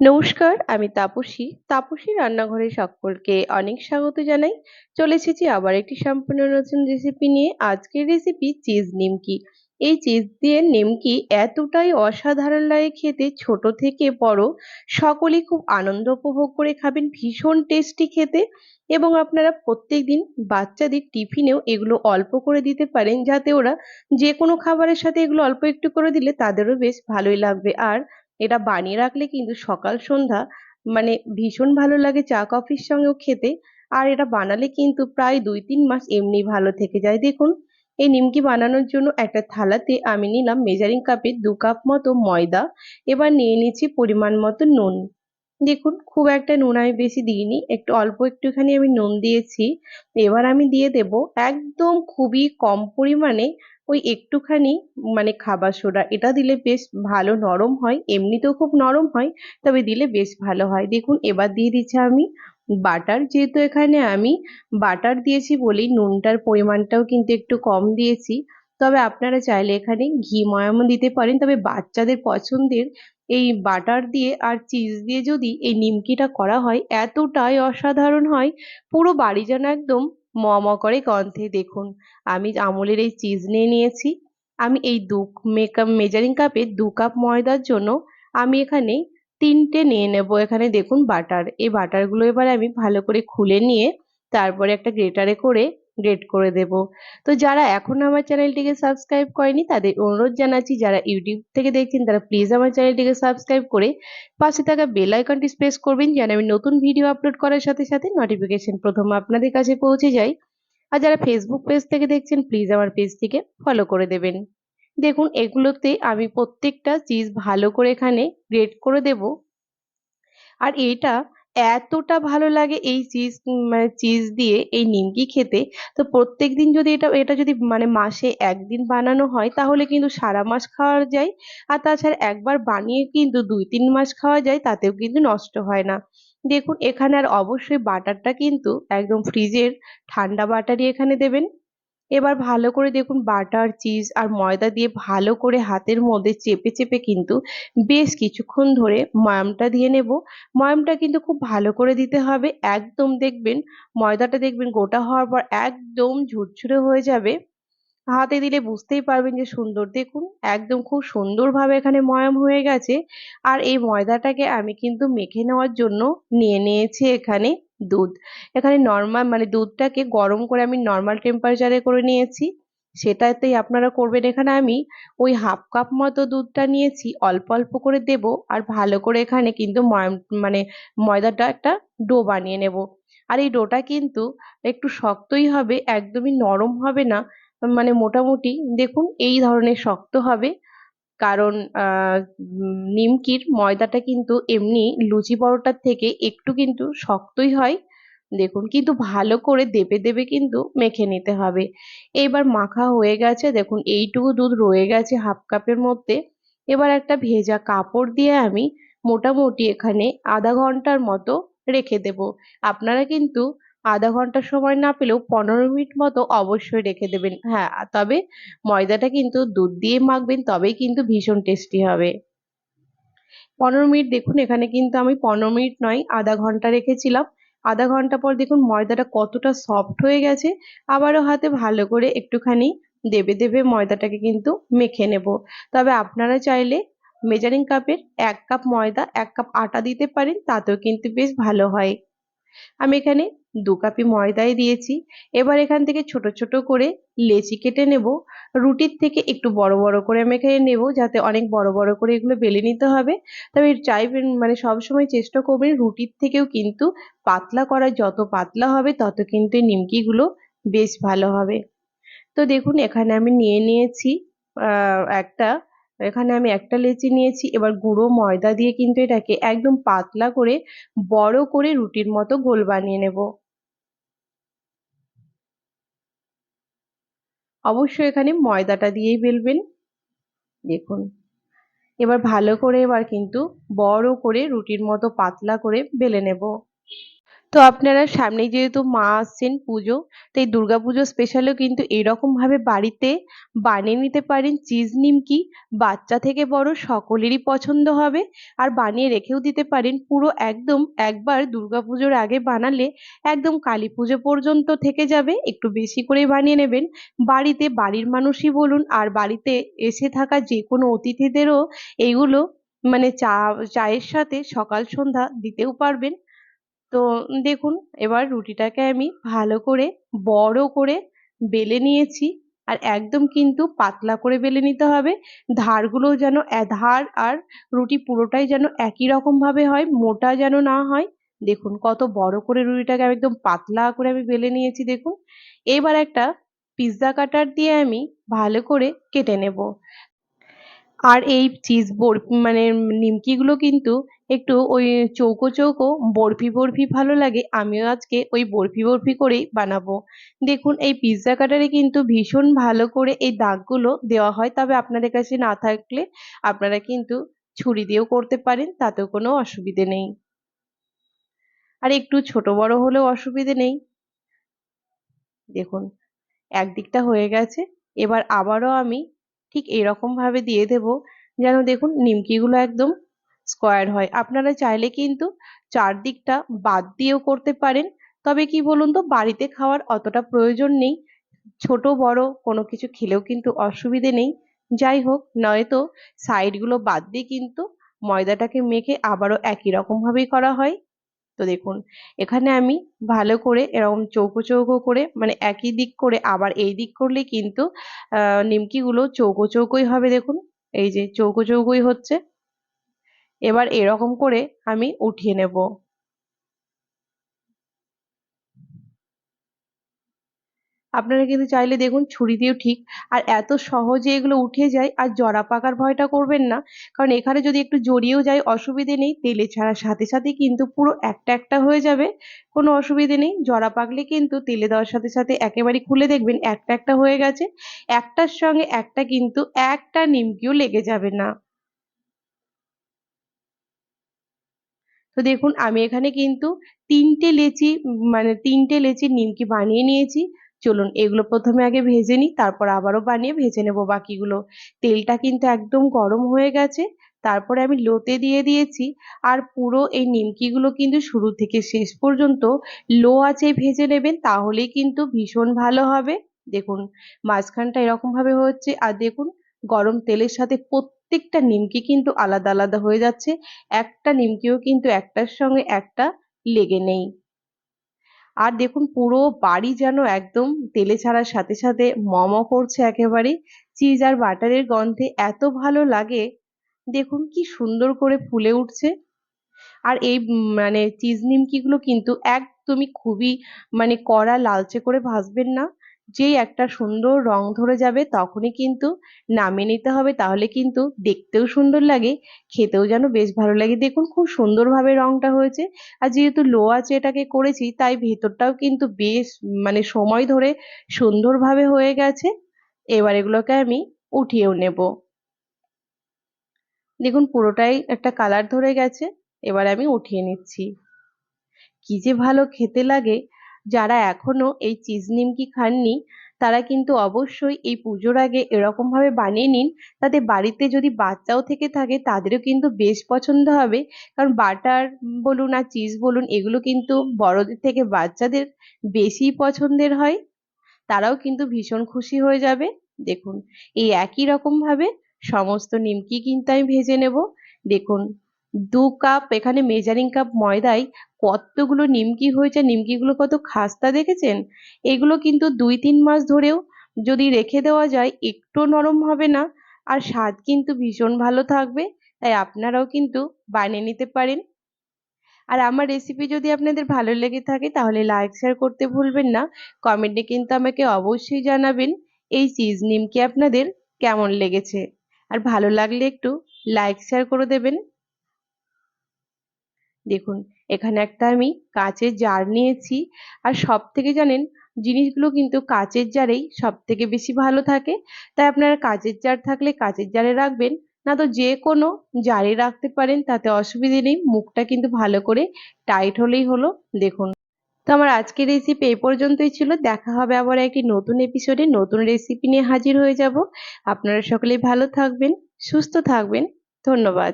নমস্কার, আমি তাপসী। তাপসী রান্নাঘরে সকলকে অনেক স্বাগত জানাই। চলে এসেছি আবার একটি সম্পূর্ণ নতুন রেসিপি নিয়ে। আজকের রেসিপি চিজ নিমকি। এই চিজ দিয়ে নিমকি এতটাই অসাধারণ লাগে খেতে, ছোট থেকে বড়। সকলেই খুব আনন্দ উপভোগ করে খাবেন, ভীষণ টেস্টি খেতে। এবং আপনারা প্রত্যেক দিন বাচ্চাদের টিফিনেও এগুলো অল্প করে দিতে পারেন, যাতে ওরা যে কোনো খাবারের সাথে এগুলো অল্প একটু করে দিলে তাদেরও বেশ ভালোই লাগবে। আর এটা বানিয়ে রাখলে কিন্তু সকাল, সন্ধ্যা মানে ভীষণ ভালো লাগে চা, কফির সঙ্গেও খেতে। আর এটা বানালে কিন্তু প্রায় দুই, তিন মাস এমনি ভালো থেকে যায়। দেখুন, এই নিমকি বানানোর জন্য একটা থালাতে আমি নিলাম মেজারিং কাপে দু কাপ মতো ময়দা। এবার নিয়ে নিচ্ছি পরিমাণ মতো নুন। দেখুন, খুব একটা নুন আমি বেশি দিইনি, একটু অল্প একটুখানি আমি নুন দিয়েছি। এবার আমি দিয়ে দেব একদম খুবই কম পরিমাণে ওই একটুখানি মানে খাবার সোডা, এটা দিলে বেশ ভালো নরম হয়, এমনিতেও খুব নরম হয়, তবে দিলে বেশ ভালো হয়। দেখুন, এবার দিয়ে দিচ্ছি আমি বাটার। যেহেতু এখানে আমি বাটার দিয়েছি বলেই নুনটার পরিমাণটাও কিন্তু একটু কম দিয়েছি। তবে আপনারা চাইলে এখানে ঘি ময়ামও দিতে পারেন। তবে বাচ্চাদের পছন্দের এই বাটার দিয়ে আর চিজ দিয়ে যদি এই নিমকিটা করা হয়, এতটাই অসাধারণ হয়, পুরো বাড়ি যেন একদম ম করে গন্ধে দেখুন, আমি আমুলের এই চিজ নিয়ে নিয়েছি। আমি এই দু মেকআপ মেজারিং কাপে দু কাপ ময়দার জন্য আমি এখানে তিনটে নিয়ে নেব। এখানে দেখুন বাটার এই বাটারগুলো এবার আমি ভালো করে খুলে নিয়ে তারপরে একটা গ্রেটারে করে গ্রেট করে দেব। তো যারা এখনও আমার চ্যানেলটিকে সাবস্ক্রাইব করেনি, তাদের অনুরোধ জানাচ্ছি, যারা ইউটিউব থেকে দেখছেন, তারা প্লিজ আমার চ্যানেলটিকে সাবস্ক্রাইব করে পাশে থাকা বেল আইকনটি প্রেস করবেন, যেন আমি নতুন ভিডিও আপলোড করার সাথে সাথে নোটিফিকেশন প্রথম আপনাদের কাছে পৌঁছে যায়। আর যারা ফেসবুক পেজ থেকে দেখছেন প্লিজ আমার পেজটিকে ফলো করে দেবেন। দেখুন, এগুলোতে আমি প্রত্যেকটা চিজ ভালো করে এখানে গ্রেড করে দেব। আর এটা এতটা ভালো লাগে এই চিজ মানে চিজ দিয়ে এই নিমকি খেতে। তো প্রত্যেক দিন যদি এটা এটা যদি মানে মাসে একদিন বানানো হয়, তাহলে কিন্তু সারা মাস খাওয়া যায়। আর তাছাড়া একবার বানিয়ে কিন্তু দুই, তিন মাস খাওয়া যায়, তাতেও কিন্তু নষ্ট হয় না। দেখুন, এখানে আর অবশ্যই বাটারটা কিন্তু একদম ফ্রিজের ঠান্ডা বাটারই এখানে দেবেন। এবার ভালো করে দেখুন বাটার চিজ আর ময়দা দিয়ে ভালো করে হাতের মধ্যে চেপে চেপে কিন্তু বেশ কিছুক্ষণ ধরে ময়ামটা দিয়ে নেব। ময়ামটা কিন্তু খুব ভালো করে দিতে হবে। একদম দেখবেন, ময়দাটা দেখবেন গোটা হওয়ার পর একদম ঝুরঝুরে হয়ে যাবে। হাতে দিলে বুঝতেই পারবেন যে সুন্দর। দেখুন, একদম খুব সুন্দরভাবে এখানে ময়াম হয়ে গেছে। আর এই ময়দাটাকে আমি কিন্তু মেখে নেওয়ার জন্য নিয়ে নিয়েছি এখানে। দুধ। এখানে নর্মাল মানে দুধটাকে গরম করে আমি নর্মাল টেম্পারেচারে করে নিয়েছি। সেটাতেই আপনারা করবেন, এখানে আমি ওই হাফ কাপ মতো দুধটা নিয়েছি, অল্প অল্প করে দেব আর ভালো করে এখানে কিন্তু মানে ময়দাটা একটা ডো বানিয়ে নেব। আর এই ডোটা কিন্তু একটু শক্তই হবে, একদমই নরম হবে না। মানে মোটামুটি দেখুন এই ধরনের শক্ত হবে। কারণ নিমকির ময়দাটা কিন্তু এমনি লুচি পরোটার থেকে একটু কিন্তু শক্তই হয়। দেখুন, কিন্তু ভালো করে দেবে দেবে কিন্তু মেখে নিতে হবে। এবার মাখা হয়ে গেছে, দেখুন, এইটুকু দুধ রয়ে গেছে হাফ কাপের মধ্যে। এবার একটা ভেজা কাপড় দিয়ে আমি মোটামুটি এখানে আধা ঘণ্টার মতো রেখে দেব। আপনারা কিন্তু আধা ঘণ্টা সময় না পেলেও পনেরো মিনিট মতো অবশ্যই রেখে দেবেন। হ্যাঁ তবে ময়দাটা কিন্তু দুধ দিয়ে মাখবেন, তবেই কিন্তু ভীষণ টেস্টি হবে। পনেরো মিনিট দেখুন, এখানে কিন্তু আমি পনেরো মিনিট নয়, আধা ঘণ্টা রেখেছিলাম। আধা ঘণ্টা পর দেখুন ময়দাটা কতটা সফট হয়ে গেছে। আবারও হাতে ভালো করে একটুখানি দেবে দেবে ময়দাটাকে কিন্তু মেখে নেব। তবে আপনারা চাইলে মেজারিং কাপের এক কাপ ময়দা, এক কাপ আটা দিতে পারেন, তাতেও কিন্তু বেশ ভালো হয়। আমি এখানে দু কাপি ময়দাই দিয়েছি। এবার এখান থেকে ছোট ছোট করে লেচি কেটে নেব। রুটির থেকে একটু বড় বড় করে এখানে নেব যাতে অনেক বড় বড় করে এগুলো বেলে নিতে হবে। তবে চাইবেন মানে সবসময় চেষ্টা করবেন রুটির থেকেও কিন্তু পাতলা করা যত পাতলা হবে তত কিন্তু নিমকিগুলো বেশ ভালো হবে। তো দেখুন এখানে আমি নিয়ে নিয়েছি একটা, এখানে আমি একটা লেচি নিয়েছি। এবার গুঁড়ো ময়দা দিয়ে কিন্তু এটাকে একদম পাতলা করে বড় করে রুটির মতো গোল বানিয়ে নেব। অবশ্যই এখানে ময়দাটা দিয়েই বেলবেন দেখুন। এবার ভালো করে এবার কিন্তু বড় করে রুটির মতো পাতলা করে বেলে নেব। তো আপনারা সামনেই যেহেতু মা আসছেন পুজো তো এই দুর্গাপুজো স্পেশালও কিন্তু এরকমভাবে বাড়িতে বানিয়ে নিতে পারেন। চিজ নিমকি বাচ্চা থেকে বড় সকলেরই পছন্দ হবে। আর বানিয়ে রেখেও দিতে পারেন। পুরো একদম একবার দুর্গাপুজোর আগে বানালে একদম কালী পুজো পর্যন্ত থেকে যাবে। একটু বেশি করে বানিয়ে নেবেন। বাড়িতে বাড়ির মানুষই বলুন আর বাড়িতে এসে থাকা যে কোনো অতিথিদেরও এইগুলো মানে চা, চায়ের সাথে সকাল সন্ধ্যা দিতেও পারবেন। তো দেখুন, এবার রুটিটাকে আমি ভালো করে, বড় করে বেলে নিয়েছি। আর একদম কিন্তু পাতলা করে বেলে নিতে হবে। ধারগুলো যেন ধার আর রুটি পুরোটাই যেন একই রকম ভাবে হয়, মোটা যেন না হয়। দেখুন, কত বড় করে রুটিটাকে আমি একদম পাতলা করে আমি বেলে নিয়েছি, দেখুন। এবার একটা পিৎজা কাটার দিয়ে আমি ভালো করে কেটে নেব। আর এই চিজ বরফি মানে নিমকিগুলো কিন্তু একটু ওই চৌকো চৌকো, বরফি বরফি ভালো লাগে। আমিও আজকে ওই বরফি বরফি করেই বানাবো। দেখুন, এই পিৎজা কাটারে কিন্তু ভীষণ ভালো করে এই দাগগুলো দেওয়া হয়। তবে আপনাদের কাছে না থাকলে আপনারা কিন্তু ছুরি দিয়েও করতে পারেন, তাতেও কোনো অসুবিধে নেই। আর একটু ছোট বড় হলেও অসুবিধে নেই। দেখুন, একদিকটা হয়ে গেছে। এবার আবারও আমি ঠিক এরকম ভাবে দিয়ে দেব যেন দেখুন নিমকিগুলো একদম স্কোয়ার হয়। আপনারা চাইলে কিন্তু চারদিকটা বাদ দিয়েও করতে পারেন। তবে কি বলুন তো, বাড়িতে খাওয়ার অতটা প্রয়োজন নেই। ছোট, বড় কোনো কিছু খেলেও কিন্তু অসুবিধে নেই। যাই হোক, নয়তো সাইডগুলো বাদ দিয়ে কিন্তু ময়দাটাকে মেখে আবারও একই রকম ভাবেই করা হয়। তো দেখুন, এখানে আমি ভালো করে এরকম চৌকো চৌকো করে মানে একই দিক করে, আবার এই দিক করলে কিন্তু নিমকিগুলো চৌকো চৌকোই হবে দেখুন, এই যে চৌকো চৌকোই হচ্ছে। এবার এরকম করে আমি উঠিয়ে নেব। আপনারা কিন্তু চাইলে দেখুন ছুরি দিয়েও ঠিক, আর এত সহজে এগুলো উঠে যায় আর জরা পাকার ভয়টা করবেন না। কারণ এখানে যদি একটু জড়িয়েও যায়, অসুবিধে নেই। তেলে ছাড়ার সাথে সাথে কিন্তু পুরো একটা একটা হয়ে যাবে, কোনো অসুবিধে নেই। জরা পাকলে কিন্তু তেলে দেওয়ার সাথে সাথে একেবারে খুলে দেখবেন একটা একটা হয়ে গেছে। একটার সঙ্গে একটা কিন্তু একটা নিমকিও লেগে যাবে না। তো দেখুন, আমি এখানে কিন্তু তিনটে লেচি মানে তিনটে লেচির নিমকি বানিয়ে নিয়েছি। চলুন, এগুলো প্রথমে আগে ভেজে নিই, তারপর আবারও বানিয়ে ভেজে নেব বাকিগুলো। তেলটা কিন্তু একদম গরম হয়ে গেছে, তারপরে আমি লোতে দিয়ে দিয়েছি, আর পুরো এই নিমকিগুলো কিন্তু শুরু থেকে শেষ পর্যন্ত লো আঁচে ভেজে নেবেন, তাহলেই কিন্তু ভীষণ ভালো হবে। দেখুন, মাঝখানটা এরকম ভাবে হচ্ছে, আর দেখুন, গরম তেলের সাথে প্রত্যেকটা নিমকি কিন্তু আলাদা আলাদা হয়ে যাচ্ছে, একটা নিমকিও কিন্তু একটার সঙ্গে একটা লেগে নেই। আর দেখুন, পুরো বাড়ি যেন একদম তেলে ছাড়ার সাথে সাথে মম করছে একেবারে। চিজ আর বাটারের গন্ধে এত ভালো লাগে। দেখুন, কি সুন্দর করে ফুলে উঠছে। আর এই মানে চিজ নিমকিগুলো কিন্তু একদমই খুবই মানে কড়া, লালচে করে ভাজবেন না। যেই একটা সুন্দর রং ধরে যাবে তখনই কিন্তু নামিয়ে নিতে হবে। তাহলে কিন্তু দেখতেও সুন্দর লাগে, খেতেও যেন বেশ ভালো লাগে। দেখুন খুব সুন্দরভাবে রংটা হয়েছে। আর যেহেতু লো আছে এটাকে করেছি, তাই ভেতরটাও কিন্তু বেশ মানে সময় ধরে সুন্দরভাবে হয়ে গেছে। এবার এগুলোকে আমি উঠিয়েও নেব। দেখুন পুরোটাই একটা কালার ধরে গেছে। এবার আমি উঠিয়ে নিচ্ছি। কি যে ভালো খেতে লাগে। যারা এখনও এই চিজ নিমকি খাননি, তারা কিন্তু অবশ্যই এই পুজোর আগে এরকম ভাবে বানিয়ে নিন। তাতে বাড়িতে যদি বাচ্চাও থেকে থাকে, তাদেরও কিন্তু বেশ পছন্দ হবে। কারণ বাটার বলুন আর চিজ বলুন, এগুলো কিন্তু বড়দের থেকে বাচ্চাদের বেশি পছন্দের হয়। তারাও কিন্তু ভীষণ খুশি হয়ে যাবে। দেখুন, এই একই রকম ভাবে সমস্ত নিমকি কিন্তু আমি ভেজে নেব। দেখুন দু কাপ এখানে মেজারিং কাপ ময়দায় কতগুলো নিমকি হয়েছে, নিমকিগুলো কত খাস্তা দেখেছেন? এগুলো কিন্তু দুই তিন মাস ধরেও যদি রেখে দেওয়া যায় একটু নরম হবে না আর স্বাদ কিন্তু ভীষণ ভালো থাকবে, তাই আপনারাও কিন্তু বানিয়ে নিতে পারেন। আর আমার রেসিপি যদি আপনাদের ভালো লেগে থাকে তাহলে লাইক শেয়ার করতে ভুলবেন না। কমেন্টে কিন্তু আমাকে অবশ্যই জানাবেন এই চিজ নিমকি আপনাদের কেমন লেগেছে। আর ভালো লাগলে একটু লাইক শেয়ার করে দেবেন। দেখুন, এখানে একটা আমি কাঁচের জার নিয়েছি আর সব থেকে জানেন, জিনিসগুলো কিন্তু কাঁচের জারেই সব থেকে বেশি ভালো থাকে। তাই আপনারা কাঁচের জার থাকলে কাঁচের জারে রাখবেন, না তো যে কোনো জারে রাখতে পারেন, তাতে অসুবিধে নেই, মুখটা কিন্তু ভালো করে টাইট হলেই হলো, দেখুন। তো আমার আজকের রেসিপি এই পর্যন্তই ছিল, দেখা হবে আবার একটি নতুন এপিসোডে নতুন রেসিপি নিয়ে হাজির হয়ে যাব। আপনারা সকলেই ভালো থাকবেন, সুস্থ থাকবেন, ধন্যবাদ।